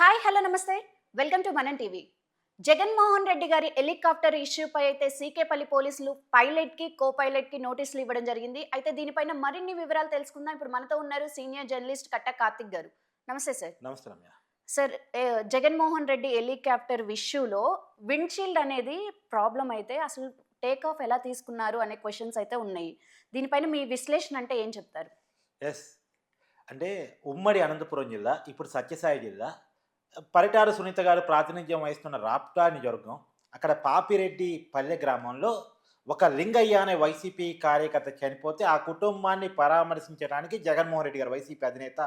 Hi hello నమస్తే. Welcome to Manan TV. Jaganmohan Reddy గారి helicopter ఇష్యూపై అయితే సీకేపల్లి పోలీసులు పైలట్కి కో పైలట్కి నోటీసులు ఇవ్వడం జరిగింది. అయితే దీనిపైన మరిన్ని వివరాలు తెలుసుకుందాం. ఇప్పుడు మనతో ఉన్నారు సీనియర్ జర్నలిస్ట్ కట్ట కార్తిక్ గారు. నమస్తే సార్. నమస్తే రమ్య. సార్ జగన్మోహన్ రెడ్డి హెలికాప్టర్ ఇష్యూలో విండ్షీల్డ్ అనేది ప్రాబ్లం అయితే అసలు టేక్ ఆఫ్ ఎలా తీసుకున్నారు అనే క్వశ్చన్స్ అయితే ఉన్నాయి. దీనిపైన మీ విశ్లేషణ అంటే ఏం చెప్తారు? ఎస్. అంటే ఉమ్మడి అనంతపురం జిల్లా ఇప్పుడు సత్యసాయి జిల్లా పరిటారు సునీత గారు ప్రాతినిధ్యం వహిస్తున్న రాప్టా నియోజకవర్గం అక్కడ పాపిరెడ్డి పల్లె గ్రామంలో ఒక లింగయ్య అనే వైసీపీ కార్యకర్త చనిపోతే ఆ కుటుంబాన్ని పరామర్శించడానికి జగన్మోహన్ రెడ్డి గారు వైసీపీ అధినేత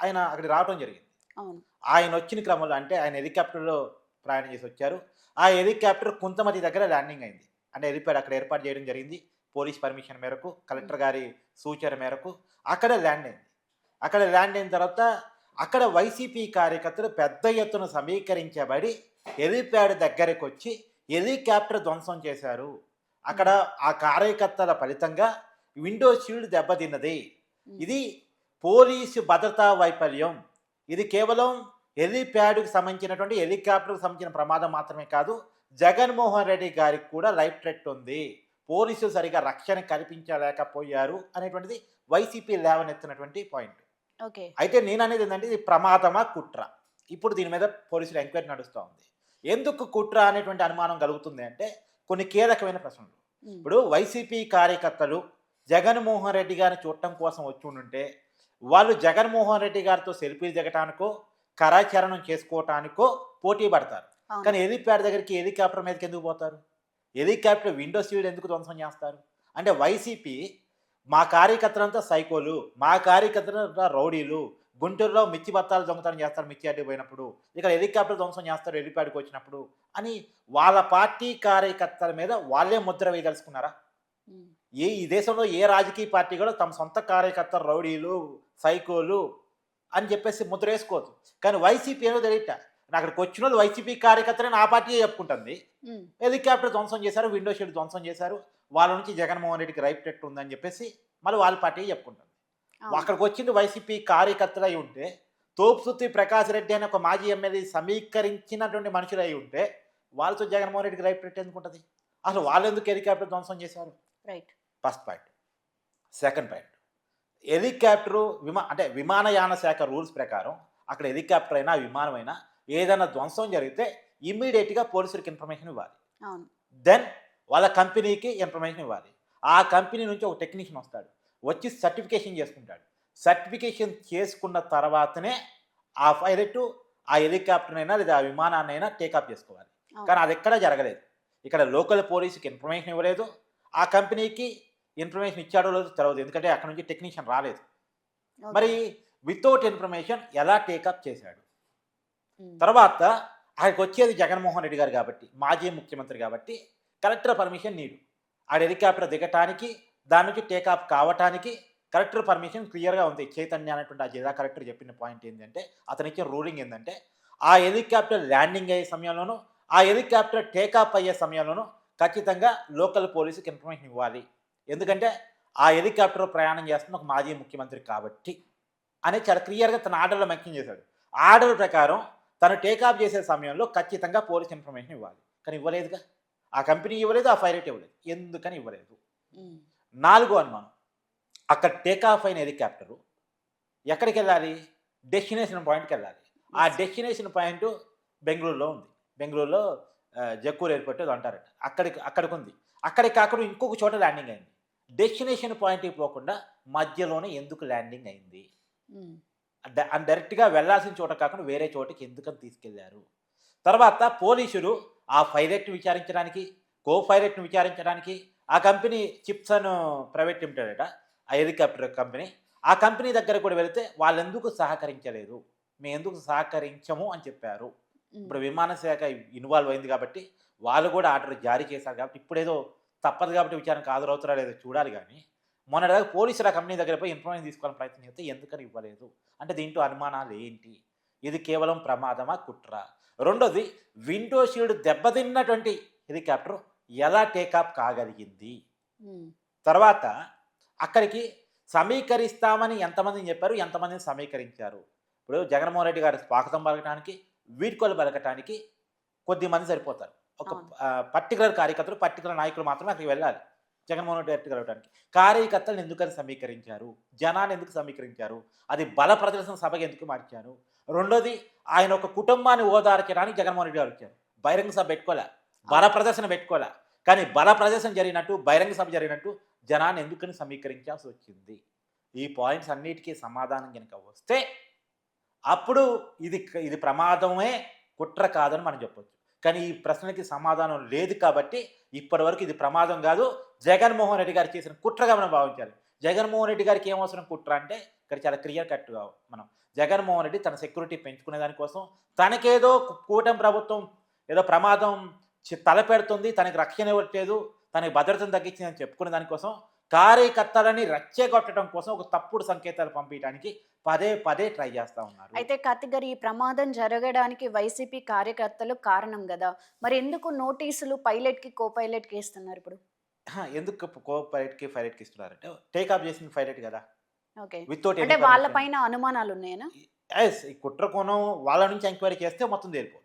ఆయన అక్కడికి రావడం జరిగింది. ఆయన వచ్చిన క్రమంలో అంటే ఆయన హెలికాప్టర్లో ప్రయాణం చేసి వచ్చారు. ఆ హెలికాప్టర్ కుంతమతి దగ్గర ల్యాండింగ్ అయింది. అంటే హెలిప్యాడ్ అక్కడ ఏర్పాటు చేయడం జరిగింది. పోలీస్ పర్మిషన్ మేరకు కలెక్టర్ గారి సూచన మేరకు అక్కడ ల్యాండ్ అయింది. అక్కడ ల్యాండ్ అయిన తర్వాత అక్కడ వైసీపీ కార్యకర్తలు పెద్ద ఎత్తున సమీకరించబడి హెలిప్యాడ్ దగ్గరకు వచ్చి హెలికాప్టర్ ధ్వంసం చేశారు. అక్కడ ఆ కార్యకర్తల ఫలితంగా విండో షీల్డ్ దెబ్బతిన్నది. ఇది పోలీసు భద్రతా వైఫల్యం. ఇది కేవలం హెలిప్యాడ్కి సంబంధించినటువంటి హెలికాప్టర్కి సంబంధించిన ప్రమాదం మాత్రమే కాదు జగన్మోహన్ రెడ్డి గారికి కూడా లైఫ్ థ్రెట్ ఉంది. పోలీసులు సరిగా రక్షణ కల్పించలేకపోయారు అనేటువంటిది వైసీపీ లేవనెత్తినటువంటి పాయింట్. అయితే నేను అనేది ఏంటంటే ఇది ప్రమాదమా కుట్ర? ఇప్పుడు దీని మీద పోలీసులు ఎంక్వైరీ నడుస్తూ ఉంది. ఎందుకు కుట్ర అనేటువంటి అనుమానం కలుగుతుంది అంటే కొన్ని కీలకమైన ప్రశ్నలు. ఇప్పుడు వైసీపీ కార్యకర్తలు జగన్మోహన్ రెడ్డి గారిని చూడటం కోసం వచ్చి ఉంటే వాళ్ళు జగన్మోహన్ రెడ్డి గారితో సెల్ఫీలు దిగటానికో కరాచరణం చేసుకోవటానికో పోటీ పడతారు. కానీ హెలిప్యాడ్ దగ్గరికి హెలికాప్టర్ మీదకి ఎందుకు పోతారు? హెలికాప్టర్ విండో సీడ్ ఎందుకు ధ్వంసం చేస్తారు? అంటే వైసీపీ మా కార్యకర్తలంతా సైకోలు మా కార్యకర్తలంతా రౌడీలు గుంటూరులో మిర్చి బత్తాలు దొంగతనం చేస్తారు మిర్చి అడ్డు పోయినప్పుడు ఇక్కడ హెలికాప్టర్ ధ్వంసం చేస్తారు హెలిప్యాడ్కి వచ్చినప్పుడు అని వాళ్ళ పార్టీ కార్యకర్తల మీద వాళ్ళే ముద్ర వేయదలుచుకున్నారా. ఏ ఈ దేశంలో ఏ రాజకీయ పార్టీ కూడా తమ సొంత కార్యకర్త రౌడీలు సైకోలు అని చెప్పేసి ముద్ర వేసుకోవద్దు కానీ వైసీపీ ఏదో తెలియట అక్కడికి వచ్చిన వాళ్ళు వైసీపీ కార్యకర్తలని ఆ పార్టీ చెప్పుకుంటుంది. హెలికాప్టర్ ధ్వంసం చేశారు విండో షీట్ ధ్వంసం చేశారు వాళ్ళ నుంచి జగన్మోహన్ రెడ్డికి రైట్ టెట్ ఉందని చెప్పేసి మళ్ళీ వాళ్ళ పార్టీ చెప్పుకుంటుంది. అక్కడికి వచ్చింది వైసీపీ కార్యకర్తలు అయి ఉంటే తోపుసుత్తి ప్రకాష్ రెడ్డి అనే ఒక మాజీ ఎమ్మెల్యే సమీకరించినటువంటి మనుషులు అయి ఉంటే వాళ్ళతో జగన్మోహన్ రెడ్డికి రైట్ టెట్ ఎందుకు ఉంటుంది అసలు వాళ్ళు ఎందుకు హెలికాప్టర్ ధ్వంసం చేశారు? Right. First point. Second point. Helicopter విమా అంటే విమానయాన శాఖ రూల్స్ ప్రకారం అక్కడ హెలికాప్టర్ అయినా విమానం అయినా ఏదైనా ధ్వంసం జరిగితే ఇమ్మీడియట్గా పోలీసులకు ఇన్ఫర్మేషన్ ఇవ్వాలి. దెన్ వాళ్ళ కంపెనీకి ఇన్ఫర్మేషన్ ఇవ్వాలి. ఆ కంపెనీ నుంచి ఒక టెక్నీషియన్ వస్తాడు. వచ్చి సర్టిఫికేషన్ చేసుకుంటాడు. సర్టిఫికేషన్ చేసుకున్న తర్వాతనే ఆ పైలట్ ఆ హెలికాప్టర్ అయినా లేదా ఆ విమానాన్ని అయినా టేకాఫ్ చేసుకోవాలి. కానీ అది ఎక్కడా జరగలేదు. ఇక్కడ లోకల్ పోలీసుకి ఇన్ఫర్మేషన్ ఇవ్వలేదు. ఆ కంపెనీకి ఇన్ఫర్మేషన్ ఇచ్చాడో లేదో తెలియదు ఎందుకంటే అక్కడ నుంచి టెక్నీషియన్ రాలేదు. మరి వితౌట్ ఇన్ఫర్మేషన్ ఎలా టేకప్ చేశాడు. తర్వాత ఆయనకు వచ్చేది జగన్మోహన్ రెడ్డి గారు కాబట్టి మాజీ ముఖ్యమంత్రి కాబట్టి కలెక్టర్ పర్మిషన్ నీడు ఆ హెలికాప్టర్ దిగటానికి దాని నుంచి టేకాఫ్ కావటానికి కలెక్టర్ పర్మిషన్ క్లియర్గా ఉంది. చైతన్య అనేటువంటి ఆ జిల్లా కలెక్టర్ చెప్పిన పాయింట్ ఏంటంటే అతనికి రూలింగ్ ఏంటంటే ఆ హెలికాప్టర్ ల్యాండింగ్ అయ్యే సమయంలోనూ ఆ హెలికాప్టర్ టేకాఫ్ అయ్యే సమయంలోనూ ఖచ్చితంగా లోకల్ పోలీసుకి ఇన్ఫర్మేషన్ ఇవ్వాలి. ఎందుకంటే ఆ హెలికాప్టర్ ప్రయాణం చేస్తున్న ఒక మాజీ ముఖ్యమంత్రి కాబట్టి అని చాలా క్లియర్గా తన ఆర్డర్లో మెన్షన్ చేశాడు. ఆర్డర్ ప్రకారం తను టేకాఫ్ చేసే సమయంలో ఖచ్చితంగా పోలీస్ ఇన్ఫర్మేషన్ ఇవ్వాలి. కానీ ఇవ్వలేదుగా. ఆ కంపెనీ ఇవ్వలేదు ఆ పైలట్ ఇవ్వలేదు. ఎందుకని ఇవ్వలేదు. నాలుగో అనుమానం. అక్కడ టేకాఫ్ అయిన హెలికాప్టరు ఎక్కడికి వెళ్ళాలి డెస్టినేషన్ పాయింట్కి వెళ్ళాలి ఆ. డెస్టినేషన్ పాయింట్ బెంగళూరులో ఉంది. బెంగళూరులో జక్కూరు ఎయిర్పోర్ట్ అంటారట. అక్కడికి అక్కడికి ఉంది అక్కడికి కాకుండా ఇంకొక చోట ల్యాండింగ్ అయింది. డెస్టినేషన్ పాయింట్కి పోకుండా మధ్యలోనే ఎందుకు ల్యాండింగ్ అయింది? డైరెక్ట్గా వెళ్ళాల్సిన చోట కాకుండా వేరే చోటకి ఎందుకని తీసుకెళ్ళారు? తర్వాత పోలీసులు ఆ పైలట్ని విచారించడానికి కో పైలట్ని విచారించడానికి ఆ కంపెనీ చిప్స్ అని ప్రైవేట్ లిమిటెడ్ అట ఆ హెలికాప్టర్ కంపెనీ. ఆ కంపెనీ దగ్గర కూడా వెళితే వాళ్ళు ఎందుకు సహకరించలేదు? మేము ఎందుకు సహకరించము అని చెప్పారు. ఇప్పుడు విమాన శాఖ ఇన్వాల్వ్ అయింది కాబట్టి వాళ్ళు కూడా ఆర్డర్ జారీ చేశారు కాబట్టి ఇప్పుడేదో తప్పదు కాబట్టి విచారణకు హాజరవుతారా లేదో చూడాలి కానీ మొన్నటిదాకా పోలీసులు ఆ కంపెనీ దగ్గర పోయి ఇన్ఫర్మేషన్ తీసుకోవాలని ప్రయత్నం చేస్తే ఎందుకని ఇవ్వలేదు? అంటే దీంట్లో అనుమానాలు ఏంటి? ఇది కేవలం ప్రమాదమా? కుట్ర. రెండోది విండో షీల్డ్ దెబ్బతిన్నటువంటి హెలికాప్టర్ ఎలా టేకాఫ్ కాగలిగింది. తర్వాత అక్కడికి సమీకరిస్తామని ఎంతమందిని చెప్పారు? ఎంతమందిని సమీకరించారు? ఇప్పుడు జగన్మోహన్ రెడ్డి గారి స్వాగతం పలకటానికి వీడ్కోలు పలకటానికి కొద్ది మంది సరిపోతారు. ఒక. పర్టికులర్ కార్యకర్తలు పర్టికులర్ నాయకులు మాత్రమే అక్కడికి వెళ్ళాలి. జగన్మోహన్ రెడ్డి గారికి కలవడానికి. కార్యకర్తలను ఎందుకని సమీకరించారు? జనాన్ని ఎందుకు సమీకరించారు? అది బల ప్రదర్శన సభకి ఎందుకు మార్చారు? రెండోది ఆయన ఒక కుటుంబాన్ని ఓదార్చడానికి జగన్మోహన్ రెడ్డి గారు వచ్చారు. బహిరంగ సభ పెట్టుకోలే. బల ప్రదర్శన పెట్టుకోలే. కానీ బల ప్రదర్శన జరిగినట్టు బహిరంగ సభ జరిగినట్టు జనాన్ని ఎందుకని సమీకరించాల్సి వచ్చింది? ఈ పాయింట్స్ అన్నిటికీ సమాధానం కనుక వస్తే అప్పుడు ఇది ఇది ప్రమాదమే కుట్ర కాదని మనం చెప్పొచ్చు. కానీ ఈ ప్రశ్నకి సమాధానం లేదు కాబట్టి ఇప్పటివరకు ఇది ప్రమాదం కాదు. జగన్మోహన్ రెడ్డి గారు చేసిన కుట్రగా మనం భావించాలి. జగన్మోహన్ రెడ్డి గారికి ఏమవసరం కుట్ర అంటే ఇక్కడ చాలా క్లియర్ కట్గా మనం. జగన్మోహన్ రెడ్డి తన సెక్యూరిటీ పెంచుకునే దానికోసం తనకేదో కూటమి ప్రభుత్వం ఏదో ప్రమాదం తలపెడుతుంది తనకి రక్షణ ఇవ్వట్లేదు తనకి భద్రతను తగ్గించిందని చెప్పుకునే దానికోసం కార్యకర్తలని రచ్చగొట్టడం కోసం ఒక తప్పుడు సంకేతాలు పంపించడానికి పదే పదే ట్రై చేస్తా ఉన్నారు. అయితే కార్తిక్ గారు ఈ ప్రమాదం జరగడానికి వైసీపీ కార్యకర్తలు కారణం కదా. మరి ఎందుకు నోటీసులు పైలట్కి కో పైలట్కి ఇస్తున్నారు ఇప్పుడు? ఎందుకు కో పైలట్కి పైలట్కి ఇస్తున్నారంటే టేక్ ఆఫ్ చేసింది పైలట్ కదా. ఓకే. వితౌట్ అంటే వాళ్ళ పైన అనుమానాలు ఉన్నాయనా ఎస్ ఈ కుట్ర కోణం వాళ్ళ నుంచి ఎంక్వైరీ చేస్తే మొత్తం తేలిపోతుంది.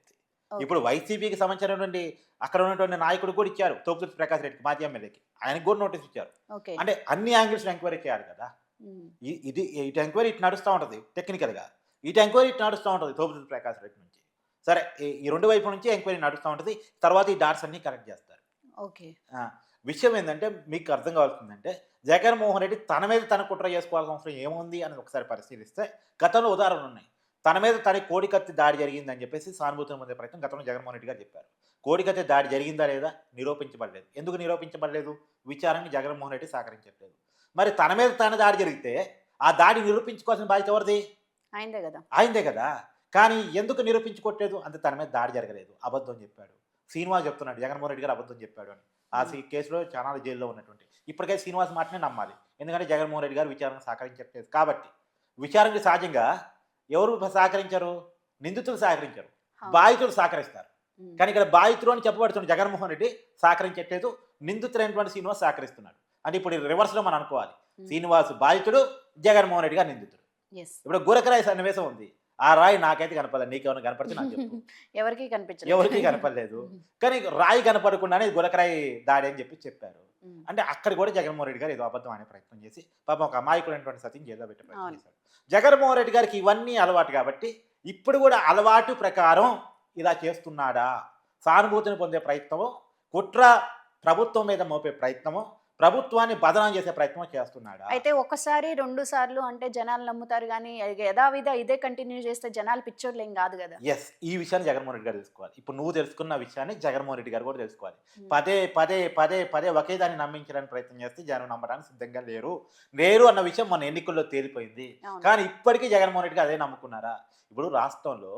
ఇప్పుడు వైసీపీకి సంబంధించినటువంటి అక్కడ ఉన్నటువంటి నాయకుడు కూడా ఇచ్చారు తోపుతుర్తి ప్రకాష్ రెడ్డికి మాజీ ఎమ్మెల్యేకి. ఆయనకు కూడా నోటీస్ ఇచ్చారు. అంటే అన్ని యాంగిల్స్ ఎంక్వైరీ చేయాలి కదా. ఇది ఇటు ఎంక్వైరీ ఇటు నడుస్తూ ఉంటుంది టెక్నికల్గా ఇటు ఎంక్వైరీ ఇటు నడుస్తూ ఉంటుంది తోపుతుర్తి ప్రకాష్ రెడ్డి నుంచి. సరే ఈ- రెండు వైపుల నుంచి ఎంక్వైరీ నడుస్తూ ఉంటుంది తర్వాత ఈ డాట్స్ అన్ని కరెక్ట్ చేస్తారు. ఓకే. విషయం ఏంటంటే మీకు అర్థం కావాల్సిందంటే జగన్మోహన్ రెడ్డి తన మీద తన కుట్ర చేసుకోవాల్సిన అవసరం ఏముంది అని ఒకసారి పరిశీలిస్తే గతంలో ఉదాహరణలు ఉన్నాయి. తన మీద తన కోడికత్తి దాడి జరిగిందని చెప్పేసి సానుభూతిని పొందే ప్రయత్నం గతంలో జగన్మోహన్ రెడ్డి గారు చెప్పారు. కోడికత్తి దాడి జరిగిందా లేదా నిరూపించబడలేదు. ఎందుకు నిరూపించబడలేదు? విచారణని జగన్మోహన్ రెడ్డి సహకరించట్లేదు. మరి తన మీద తన దాడి జరిగితే ఆ దాడి నిరూపించుకోవాల్సిన బాధ్యత ఎవరిది? అయిందే కదా. ఆయనదే కదా. కానీ ఎందుకు నిరూపించుకోవట్లేదు అంతే తన మీద దాడి జరగలేదు. అబద్ధం చెప్పాడు. శ్రీనివాస్ చెప్తున్నాడు జగన్మోహన్ రెడ్డి గారు అబద్ధం చెప్పాడు అని. ఆ సీ- కేసులో చాలా జైల్లో ఉన్నటువంటి. ఇప్పటికే శ్రీనివాస్ మాటనే నమ్మాలి. ఎందుకంటే జగన్మోహన్ రెడ్డి గారు విచారణ సహకరించట్లేదు కాబట్టి విచారణకి సహజంగా ఎవరు సహకరించారు? నిందితులు సహకరించారు. బాధితులు సహకరిస్తారు. ఉమ్. కానీ ఇక్కడ బాధితులు అని చెప్పబడుతున్న జగన్మోహన్ రెడ్డి సహకరించట్లేదు. నిందితులైనటువంటి శ్రీనివాస్ సహకరిస్తున్నాడు. అంటే ఇప్పుడు రివర్స్లో మనం అనుకోవాలి. ఉమ్. శ్రీనివాస్ బాధితుడు జగన్మోహన్ రెడ్డి గారు నిందితుడు. ఇప్పుడు గురకరాయి సన్నివేశం ఉంది. ఆ రాయి నాకైతే కనపడలేదు. నీకేమైనా కనపడితే నాకు చెప్పు. ఎవరికి కనిపించలేదు. ఎవరికి కనపడలేదు. కానీ రాయి కనపడకుండానే గులకరాయి దాడి అని చెప్పి చెప్పారు. అంటే అక్కడ కూడా జగన్మోహన్ రెడ్డి గారు ఏదో అబద్ధం అనే ప్రయత్నం చేసి పాపం ఒక అమాయకుడైనటువంటి సతీని జైల్లో పెట్టే ప్రయత్నం. చేశారు. జగన్మోహన్ రెడ్డి గారికి ఇవన్నీ అలవాటు కాబట్టి ఇప్పుడు కూడా అలవాటు ప్రకారం ఇలా చేస్తున్నాడా? సానుభూతిని పొందే ప్రయత్నము కుట్ర ప్రభుత్వం మీద మోపే ప్రయత్నము ప్రభుత్వాన్ని బదనాం చేసే ప్రయత్నం చేస్తున్నాడా? అయితే ఒకసారి రెండు సార్లు అంటే జనాలు నమ్ముతారు కానీ యథావిధ ఇదే కంటిన్యూ చేస్తే జనాలు పిచ్చోళ్ళు ఏం కాదు కదా. ఎస్ ఈ విషయాన్ని జగన్మోహన్ రెడ్డి గారు తెలుసుకోవాలి. ఇప్పుడు నువ్వు తెలుసుకున్న విషయాన్ని జగన్మోహన్ రెడ్డి గారు కూడా తెలుసుకోవాలి. ఉమ్. పదే పదే పదే పదే ఒకే దాన్ని నమ్మించడానికి ప్రయత్నం చేస్తే జనం నమ్మడానికి సిద్ధంగా లేరు. లేరు అన్న విషయం మన ఎన్నికల్లో తేలిపోయింది. కానీ ఇప్పటికీ జగన్మోహన్ రెడ్డి గారు అదే నమ్ముకున్నారా? ఇప్పుడు రాష్ట్రంలో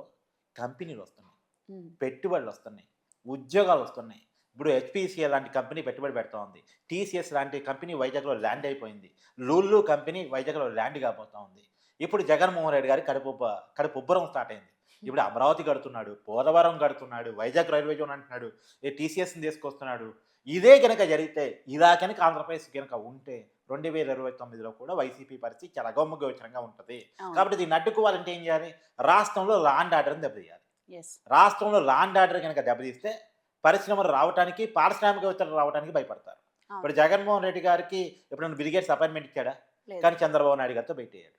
కంపెనీలు వస్తున్నాయి. ఉమ్. పెట్టుబడులు వస్తున్నాయి. ఉద్యోగాలు వస్తున్నాయి. ఇప్పుడు హెచ్పిసిఎల్ లాంటి కంపెనీ పెట్టుబడి పెడతా ఉంది. టీసీఎస్ లాంటి కంపెనీ వైజాగ్లో ల్యాండ్ అయిపోయింది. లూళ్ళు కంపెనీ వైజాగ్లో ల్యాండ్ కాబోతా ఉంది. ఇప్పుడు జగన్మోహన్ రెడ్డి గారి కడుపు కడుపు ఉబ్బరం స్టార్ట్ అయింది. ఇప్పుడు అమరావతి కడుతున్నాడు పోలవరం కడుతున్నాడు వైజాగ్ రైల్వే జోన్ అంటున్నాడు టీసీఎస్ని తీసుకొస్తున్నాడు. ఇదే కనుక జరిగితే ఇలా కనుక ఆంధ్రప్రదేశ్ కనుక ఉంటే రెండు వేల ఇరవై తొమ్మిదిలో కూడా వైసీపీ పరిస్థితి చాలా గౌముగోచరంగా ఉంటుంది. కాబట్టి దీన్ని అడ్డుకోవాలంటే ఏం చేయాలి? రాష్ట్రంలో లాండ్ ఆర్డర్ని దెబ్బతీయాలి. రాష్ట్రంలో లాండ్ ఆర్డర్ కనుక దెబ్బతీస్తే పరిశ్రమలు రావడానికి పారిశ్రామికవేత్తలు రావడానికి భయపడతారు. ఇప్పుడు జగన్మోహన్ రెడ్డి గారికి ఎప్పుడైనా బిలిగేట్స్ అపాయింట్మెంట్ ఇచ్చాడా. కానీ చంద్రబాబు నాయుడు గారితో పెట్టేయాడు.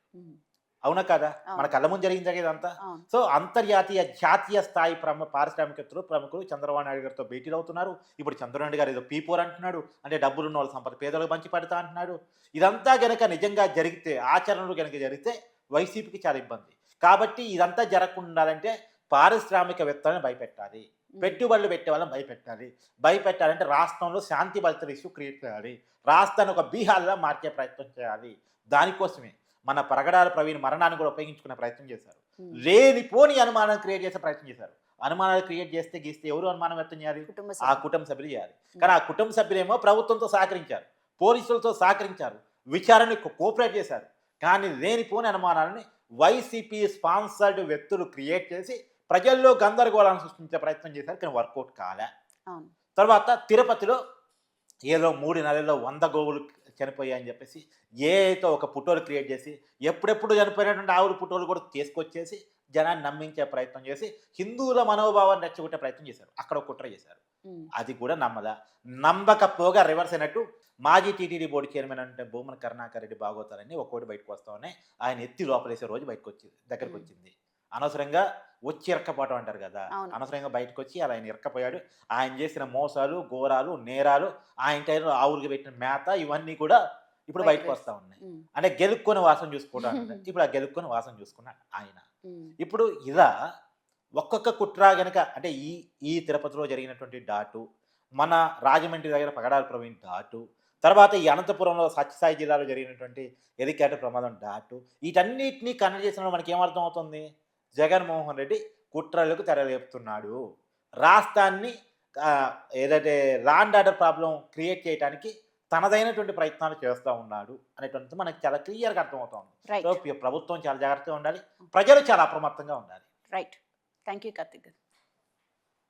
అవునా కదా. మన కళ్ళ ముందు జరిగింది ఇదంతా. సో అంతర్జాతీయ జాతీయ స్థాయి ప్రమ పారిశ్రామికవేత్తలు ప్రముఖులు చంద్రబాబు నాయుడు గారితో భేటీలు అవుతున్నారు ఇప్పుడు చంద్రబాబు గారు ఏదో పీపోర్ అంటున్నాడు అంటే డబ్బులు ఉన్న వాళ్ళ సంపద పేదలకు పంచి పెడతా అంటున్నాడు ఇదంతా గనక నిజంగా జరిగితే ఆచరణలు గనక జరిగితే వైసీపీకి చాలా ఇబ్బంది కాబట్టి ఇదంతా జరగకుండా ఉండాలంటే పారిశ్రామికవేత్తలను భయపెట్టాలి. పెట్టుబడులు పెట్టే వాళ్ళని భయపెట్టాలి. భయపెట్టాలంటే రాష్ట్రంలో శాంతి భద్రత ఇష్యూ క్రియేట్ చేయాలి. రాష్ట్రాన్ని ఒక బీహార్లా మార్చే ప్రయత్నం చేయాలి. దానికోసమే మన పరగడాల ప్రవీణ్ మరణాన్ని కూడా ఉపయోగించుకునే ప్రయత్నం చేశారు. ఉమ్. లేనిపోని అనుమానం క్రియేట్ చేసే ప్రయత్నం చేశారు. అనుమానాలు క్రియేట్ చేస్తే గీస్తే ఎవరు అనుమానం వ్యక్తం చేయాలి? ఆ. కుటుంబ సభ్యులు చేయాలి. కానీ ఆ కుటుంబ సభ్యులేమో ప్రభుత్వంతో సహకరించారు. పోలీసులతో సహకరించారు. విచారణకు కోఆపరేట్ చేశారు. కానీ లేనిపోని అనుమానాలని వైసీపీ స్పాన్సర్డ్ వ్యక్తులు క్రియేట్ చేసి ప్రజల్లో గందరగోళాన్ని సృష్టించే ప్రయత్నం చేశారు కానీ వర్కౌట్ కాలే. తర్వాత తిరుపతిలో ఏదో మూడు నెలల్లో వంద గోవులు చనిపోయాయని చెప్పేసి ఏ అయితే ఒక పుటోలు క్రియేట్ చేసి ఎప్పుడెప్పుడు చనిపోయినటువంటి ఆవుల పుటోలు కూడా తీసుకొచ్చేసి జనాన్ని నమ్మించే ప్రయత్నం చేసి హిందువుల మనోభావాన్ని రెచ్చగొట్టే ప్రయత్నం చేశారు. అక్కడ ఒక కుట్ర చేశారు. అది కూడా నమ్మదా? నమ్మకపోగా రివర్స్ అయినట్టు మాజీ టీటీడీ బోర్డు చైర్మన్ అంటే భూమన కరుణాకర్ రెడ్డి బాగోతారని ఒక్కోటి బయటకు వస్తా ఉన్నాయి. ఆయన ఎత్తి లోపలేసే రోజు బయటకు వచ్చింది దగ్గరకు. వచ్చింది అనవసరంగా వచ్చి ఇరక్కపోవటం అంటారు కదా. అనవసరంగా బయటకు వచ్చి అలా ఆయన ఇరక్కపోయాడు. ఆయన చేసిన మోసాలు ఘోరాలు నేరాలు ఆయన టైంలో ఆవులకి పెట్టిన మేత ఇవన్నీ కూడా ఇప్పుడు బయటకు వస్తా ఉన్నాయి అంటే గెలుక్కొని వాసం చూసుకోవడం. ఇప్పుడు ఆ గెలుక్కొని వాసం చూసుకున్నాడు ఆయన. ఇప్పుడు ఇలా ఒక్కొక్క కుట్ర గనక అంటే ఈ ఈ తిరుపతిలో జరిగినటువంటి డాటు మన రాజమండ్రి దగ్గర పగడాల ప్రవీణ్ డాటు తర్వాత ఈ అనంతపురంలో సత్యసాయి జిల్లాలో జరిగినటువంటి ఎదికాట ప్రమాదం డాటు వీటన్నిటినీ కన్నడ చేసిన మనకి ఏమర్థం అవుతుంది జగన్మోహన్ రెడ్డి కుట్రలకు తెరలేపుతున్నాడు. రాష్ట్రాన్ని ఏదైతే లాండ్ ఆర్డర్ ప్రాబ్లం క్రియేట్ చేయడానికి తనదైనటువంటి ప్రయత్నాలు చేస్తూ ఉన్నాడు అనేటువంటిది మనకి చాలా క్లియర్గా అర్థమవుతుంది. ప్రభుత్వం చాలా జాగ్రత్తగా ఉండాలి. ప్రజలు చాలా అప్రమత్తంగా ఉండాలి. Right thank you Karthik